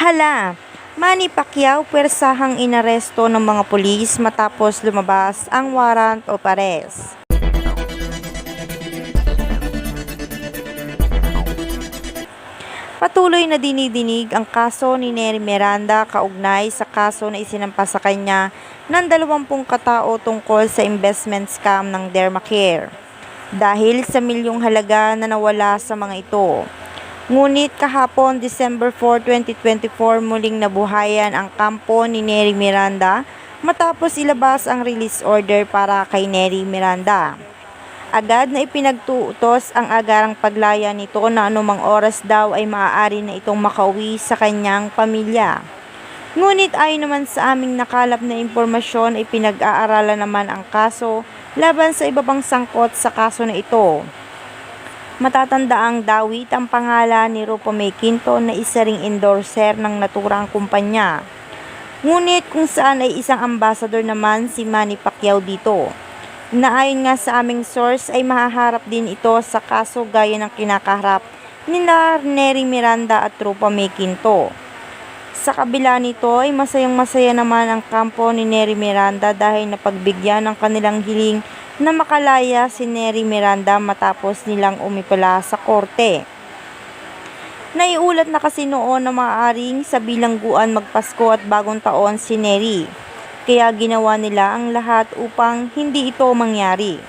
Hala, Manny Pacquiao pwersahang inaresto ng mga pulis matapos lumabas ang warrant of arrest. Patuloy na dinidinig ang kaso ni Nery Miranda kaugnay sa kaso na isinampa sa kanya ng 20 katao tungkol sa investment scam ng Dermacare dahil sa milyong halaga na nawala sa mga ito. Ngunit kahapon, December 4, 2024, muling nabuhayan ang kampo ni Nery Miranda matapos ilabas ang release order para kay Nery Miranda. Agad na ipinagtuutos ang agarang paglaya nito na anumang oras daw ay maaari na itong makauwi sa kanyang pamilya. Ngunit ayon naman sa aming nakalap na impormasyon ay pinag-aaralan naman ang kaso laban sa iba pang sangkot sa kaso na ito. Matatanda ang dawit ang pangalan ni Rupo May Quinto na isa ring endorser ng naturang kumpanya. Ngunit kung saan ay isang ambassador naman si Manny Pacquiao dito. Naayon nga sa aming source ay mahaharap din ito sa kaso gaya ng kinakaharap ni Nery Miranda at Rupa May Quinto. Sa kabila nito ay masayang masaya naman ang kampo ni Nery Miranda dahil napagbigyan ng kanilang hiling na makalaya si Nery Miranda matapos nilang umipala sa korte. Naiulat na kasi noon na maaaring sa bilangguan magpasko at bagong taon si Nery. Kaya ginawa nila ang lahat upang hindi ito mangyari.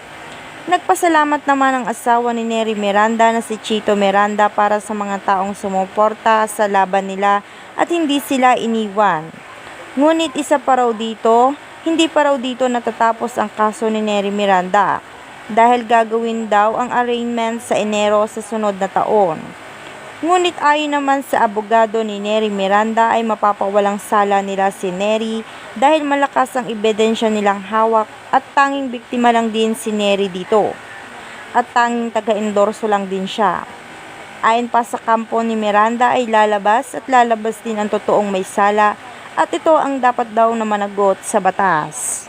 Nagpasalamat naman ang asawa ni Nery Miranda na si Chito Miranda para sa mga taong sumuporta sa laban nila at hindi sila iniwan. Ngunit isa pa raw dito, hindi pa raw dito natatapos ang kaso ni Nery Miranda dahil gagawin daw ang arraignment sa Enero sa sunod na taon. Ngunit ayon naman sa abogado ni Nery Miranda ay mapapawalang sala nila si Nery dahil malakas ang ebidensya nilang hawak at tanging biktima lang din si Nery dito. At tanging taga-endorso lang din siya. Ayon pa sa kampo ni Miranda ay lalabas at lalabas din ang totoong may sala at ito ang dapat daw na managot sa batas.